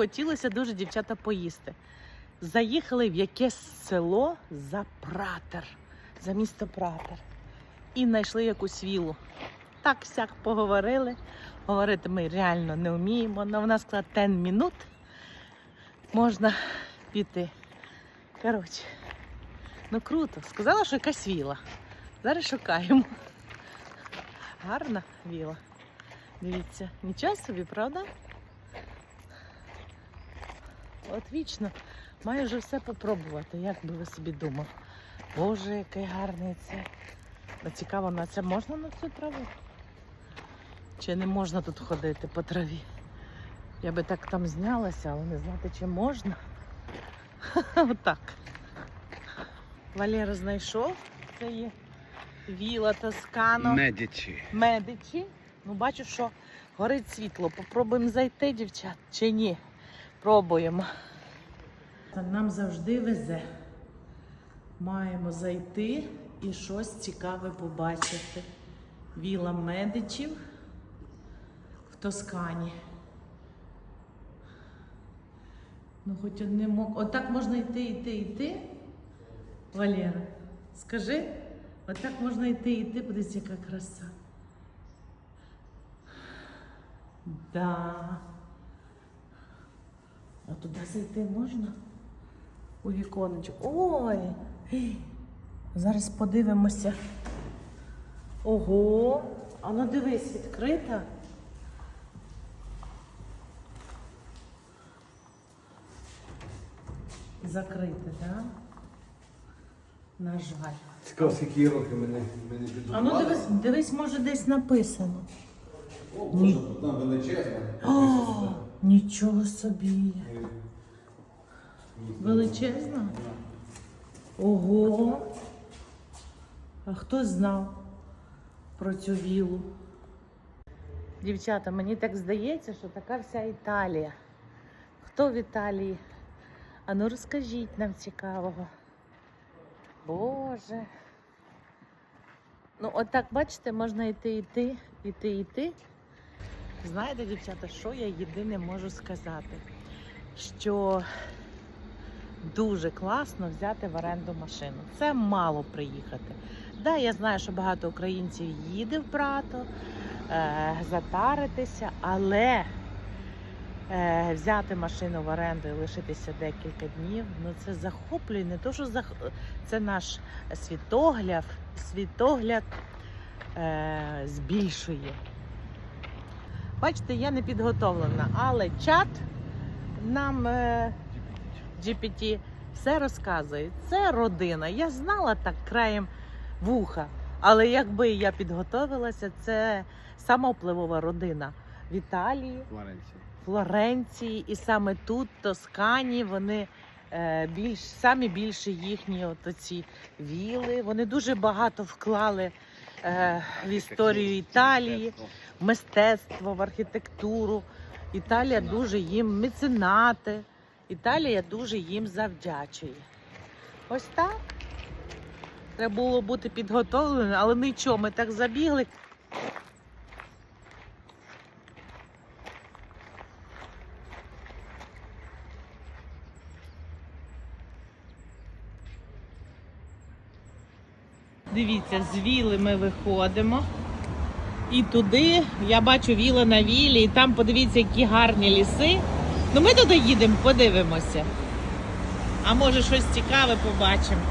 хотілося дуже дівчата поїсти. Заїхали в якесь село за Пратер, за місто Пратер. І знайшли якусь вілу. Так сяк поговорили. Говорити ми реально не вміємо. але вона сказала 10 минут можна піти. Коротше, ну круто. Сказала, що якась віла. Зараз шукаємо. Гарна віла. Дивіться, нічого собі, правда? От вічно маю вже все попробувати, як би ви собі думали. Боже, який гарний це. Ну, цікаво, на це можна на цю траву? Чи не можна тут ходити по траві? Я би так там знялася, але не знати, чи можна. Отак. Валера знайшов. Це є віла Тоскано. Медичі. Медичі. Ну, бачу, що горить світло. Попробуємо зайти, дівчат, чи ні? Пробуємо. Нам завжди везе. Маємо зайти і щось цікаве побачити. Віла медичів в Тоскані. Ну, хоч одним мок. Отак можна йти, йти, йти. Валера, скажи, отак можна йти, йти, подивись, яка краса. Да. А туди зайти можна? У віконечко. Ой! Зараз подивимося. Ого! А ну дивись, відкрита. Закрите, так? На жаль. Цікаво, скільки років мене, мене А ну дивись, дивись, може десь написано. О, Боже, тут нам величезна. О, нічого собі. Величезна? Ого. А хто знав про цю вілу? Дівчата, мені так здається, що така вся Італія. Хто в Італії? А ну розкажіть нам цікавого. Боже. Ну, отак, бачите, можна йти, йти, йти, йти. Знаєте, дівчата, що я єдине можу сказати? Що дуже класно взяти в оренду машину. Це мало приїхати. Да, я знаю, що багато українців їде в Прато, е, затаритися, але е, взяти машину в оренду і лишитися декілька днів, ну це захоплює. Не то, що зах... це наш світогляд, світогляд е, збільшує. Бачите, я не підготовлена, але чат нам е, GPT все розказує. Це родина. Я знала так краєм вуха, але якби я підготовилася, це самовпливова родина в Італії, Флоренція. Флоренції, і саме тут, Тоскані, вони е, більш самі більше їхні от оці віли. Вони дуже багато вклали е, в історію Італії в мистецтво, в архітектуру. Італія дуже їм меценати. Італія дуже їм завдячує. Ось так. Треба було бути підготовленим, але нічого, ми так забігли. Дивіться, з віли ми виходимо. І туди я бачу віла на вілі, і там подивіться, які гарні ліси. Ну ми туди їдемо, подивимося. А може щось цікаве побачимо.